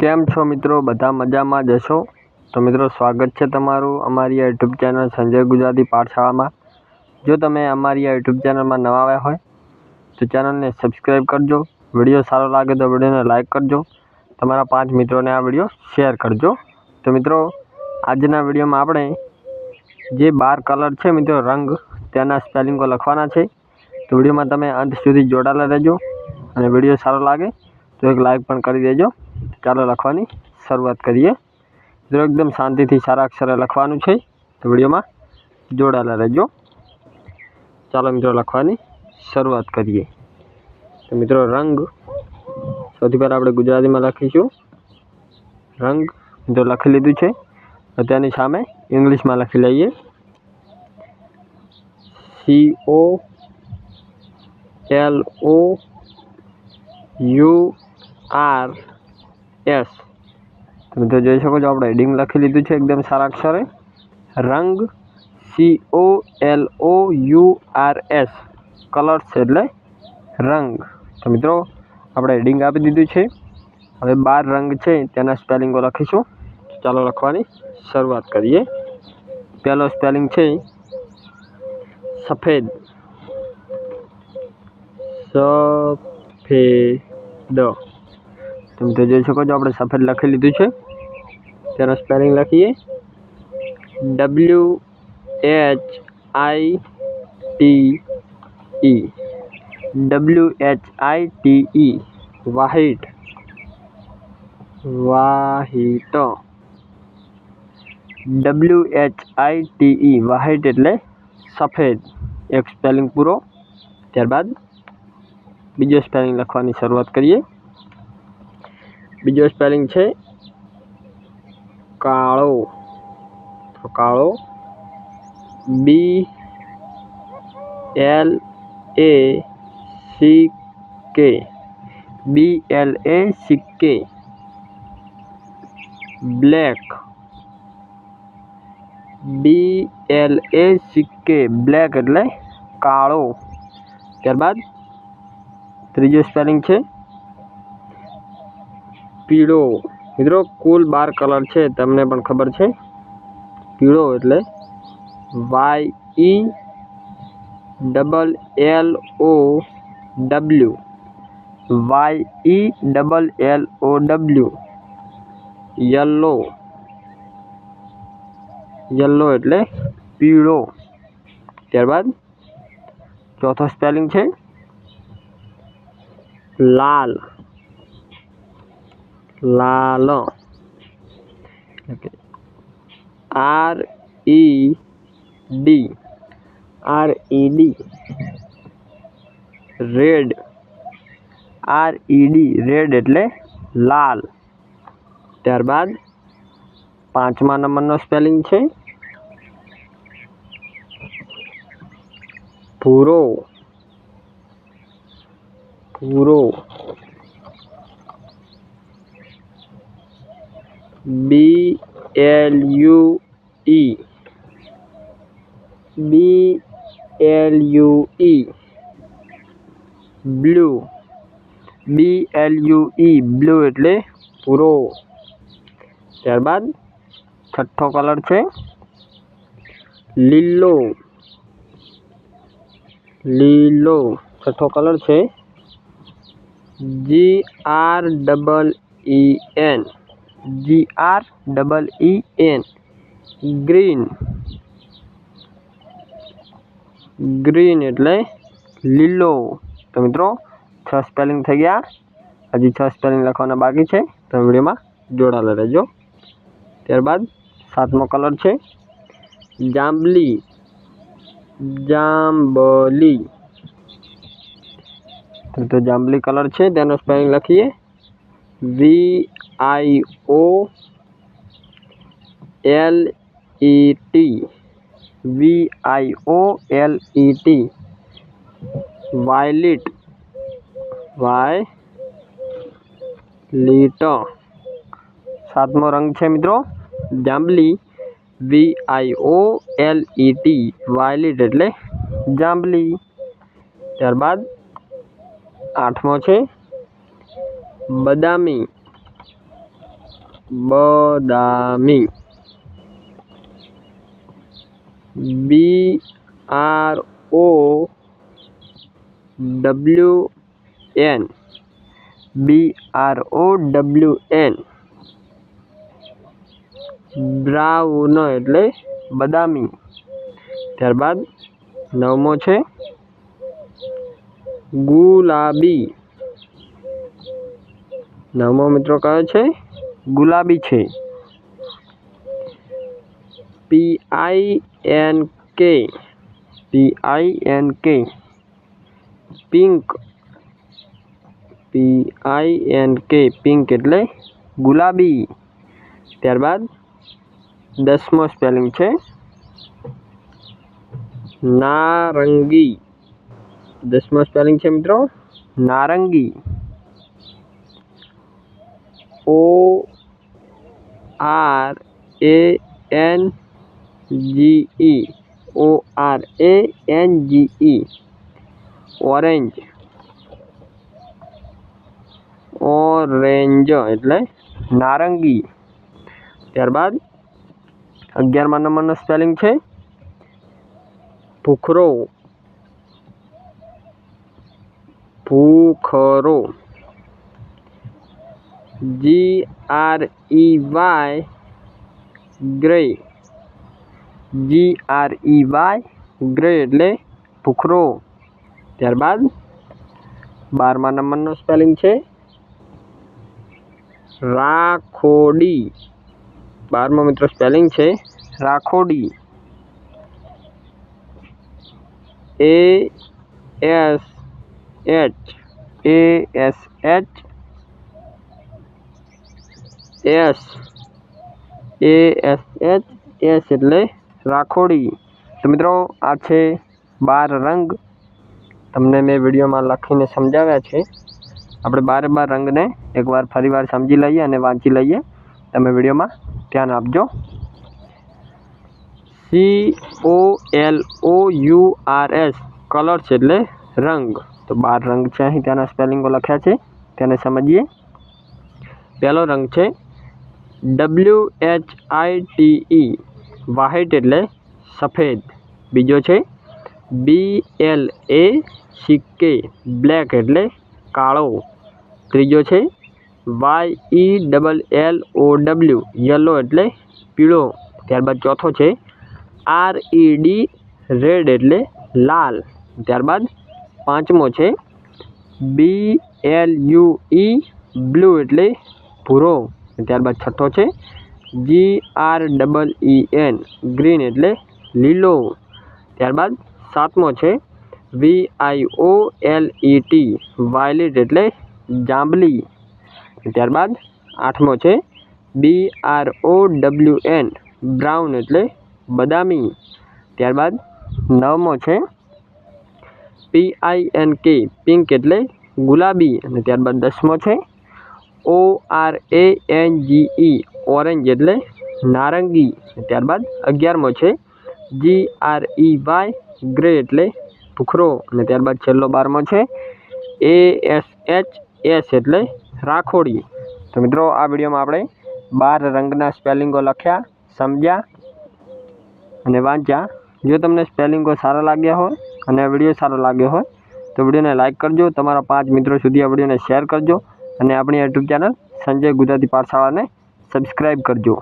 કેમ છો મિત્રો? બધા મજામાં જશો તો મિત્રો, સ્વાગત છે તમારું અમારી યુટ્યુબ ચેનલ સંજય ગુજરાતી પાઠશાળામાં. જો તમે અમારી યુટ્યુબ ચેનલમાં નવા આવ્યા હોય, તો ચેનલને સબસ્ક્રાઈબ કરજો. વીડિયો સારો લાગે તો વિડીયોને લાઇક કરજો. તમારા પાંચ મિત્રોને આ વીડિયો શેર કરજો. તો મિત્રો, આજના વિડીયોમાં આપણે જે બાર કલર છે મિત્રો, રંગ, તેના સ્પેલિંગો લખવાના છે. તો વિડીયોમાં તમે અંત સુધી જોડાયેલા રહેજો અને વીડિયો સારો લાગે તો એક લાઇક પણ કરી દેજો. ચાલો લખવાની શરૂઆત કરીએ. મિત્રો, એકદમ શાંતિથી સારા અક્ષરે લખવાનું છે. તો વિડીયોમાં જોડાયેલા રહેજો. ચાલો મિત્રો, લખવાની શરૂઆત કરીએ. તો મિત્રો, રંગ સૌથી પહેલાં આપણે ગુજરાતીમાં લખીશું. રંગ, મિત્રો, લખી લીધું છે. તેની સામે ઇંગ્લિશમાં લખી લઈએ. C O L O U R S તમે તો જોઈ શકો છો, આપણે હેડિંગ લખી લીધું છે એકદમ સારા અક્ષરે રંગ C O L O U R S colours એટલે રંગ. તો મિત્રો, આપણે હેડિંગ આપી દીધું છે. હવે બાર રંગ છે તેના સ્પેલિંગો લખીશું. ચાલો લખવાની શરૂઆત કરીએ. પહેલો સ્પેલિંગ છે, સફેદ. સફેદ. તમે તો જોઈ શકો છો, આપણે સફેદ લખી લીધું છે. તેનો સ્પેલિંગ લખીએ. W H I T E W H I T E white. White. W H I T E white એટલે સફેદ. એક સ્પેલિંગ પૂરો. ત્યારબાદ બીજો સ્પેલિંગ લખવાની શરૂઆત કરીએ. બીજો સ્પેલિંગ છે કાળો. તો કાળો બી L A C K B L A C K black B L A C K black એટલે કાળો. ત્યારબાદ ત્રીજો સ્પેલિંગ છે પીળો. મિત્રો, કુલ બાર કલર છે, તમને પણ ખબર છે. પીળો એટલે Y E double L O W. Y E double L O W. Yellow. Yellow એટલે પીળો. ત્યારબાદ ચોથો સ્પેલિંગ છે, લાલ. લાલ. R E D. R E D. Red. R E D. Red એટલે લાલ. ત્યારબાદ પાંચમા નંબરનો સ્પેલિંગ છે. ભૂરો. ભૂરો. B L U E B L U E blue B L U E blue એટલે પૂરો ત્યારબાદ છઠ્ઠો કલર છે લીલો. લીલો. છઠ્ઠો કલર છે G R double E N G R double E N green green એટલે લીલો તો મિત્રો છ સ્પેલિંગ થઈ ગયા હજી છ સ્પેલિંગ લખવાના બાકી છે તો વિડીયોમાં જોડાયેલા રહેજો ત્યારબાદ સાતમો કલર છે જાંબલી જાંબલી તો જાંબલી કલર છે તેનો સ્પેલિંગ લખીએ. V I O L E T V I O L E T violet violet સાતમો રંગ છે મિત્રો જાંબલી વી I O L E T વાયલિટ એટલે જાંબલી ત્યારબાદ આઠમો છે બદામી બદામી. B R O W N B R O W N brown એટલે બદામી. ત્યારબાદ નવમો છે ગુલાબી. નવમો મિત્રો કયો છે? ગુલાબી છે P I N K P I N K pink P I N K pink એટલે ગુલાબી। ત્યારબાદ દસમો સ્પેલિંગ છે નારંગી। દસમો સ્પેલિંગ છે મિત્રો, નારંગી। O R A N G E O R A N G E orange orange એટલે નારંગી. ત્યારબાદ અગિયારમા નંબરનો સ્પેલિંગ છે ભૂખરો. ભૂખરો. G R E Y grey G R E Y grey એટલે ભૂખરો. ત્યારબાદ બારમા નંબરનો સ્પેલિંગ છે રાખોડી. બારમો મિત્રો સ્પેલિંગ છે રાખોડી. A S H A S H S. A S H S એટલે રાખોડી. તો મિત્રો, આ છે બાર રંગ. તમને મેં વિડીયોમાં લખીને સમજાવ્યા છે. આપણે બારે બાર રંગને એકવાર ફરીવાર સમજી લઈએ અને વાંચી લઈએ. તમે વિડીયોમાં ધ્યાન આપજો. C O L O U R S colours એટલે રંગ. તો બાર રંગ છે અહીં ત્યાંના સ્પેલિંગો લખ્યા છે. તેને સમજીએ. પહેલો રંગ છે W H I T E white એટલે સફેદ. બીજો છે બી એલ એ સિક્કે બ્લેક એટલે કાળો. ત્રીજો છે Y E double L O W yellow એટલે પીળો. ત્યારબાદ ચોથો છે આર ઈ ડી રેડ એટલે લાલ. ત્યારબાદ પાંચમો છે B L U E blue એટલે ભૂરો. ત્યારબાદ છઠ્ઠો છે G R double E N green એટલે લીલો. ત્યારબાદ સાતમો છે V I O L E T violet એટલે જાંબલી. ત્યારબાદ આઠમો છે B R O W N brown એટલે બદામી. ત્યારબાદ નવમો છે પી આઈ એન કે પિંક એટલે ગુલાબી. અને ત્યારબાદ દસમો છે O R A N G E orange એટલે નારંગી. ત્યારબાદ અગિયારમો છે G R E Y grey એટલે ભૂખરો. અને ત્યારબાદ છેલ્લો બારમો છે એ એસ એચ એસ એટલે રાખોડી. તો મિત્રો, આ વિડીયોમાં આપણે બાર રંગના સ્પેલિંગો લખ્યા, સમજ્યા અને વાંચ્યા. જો તમને સ્પેલિંગો સારા લાગ્યા હોય અને આ વીડિયો સારો લાગ્યો હોય, તો વિડીયોને લાઇક કરજો. તમારા પાંચ મિત્રો સુધી આ વિડીયોને શેર કરજો. અને આપણી યુટ્યુબ ચેનલ સંજય ગુજરાતી પાઠશાળાને સબસ્ક્રાઈબ કરજો.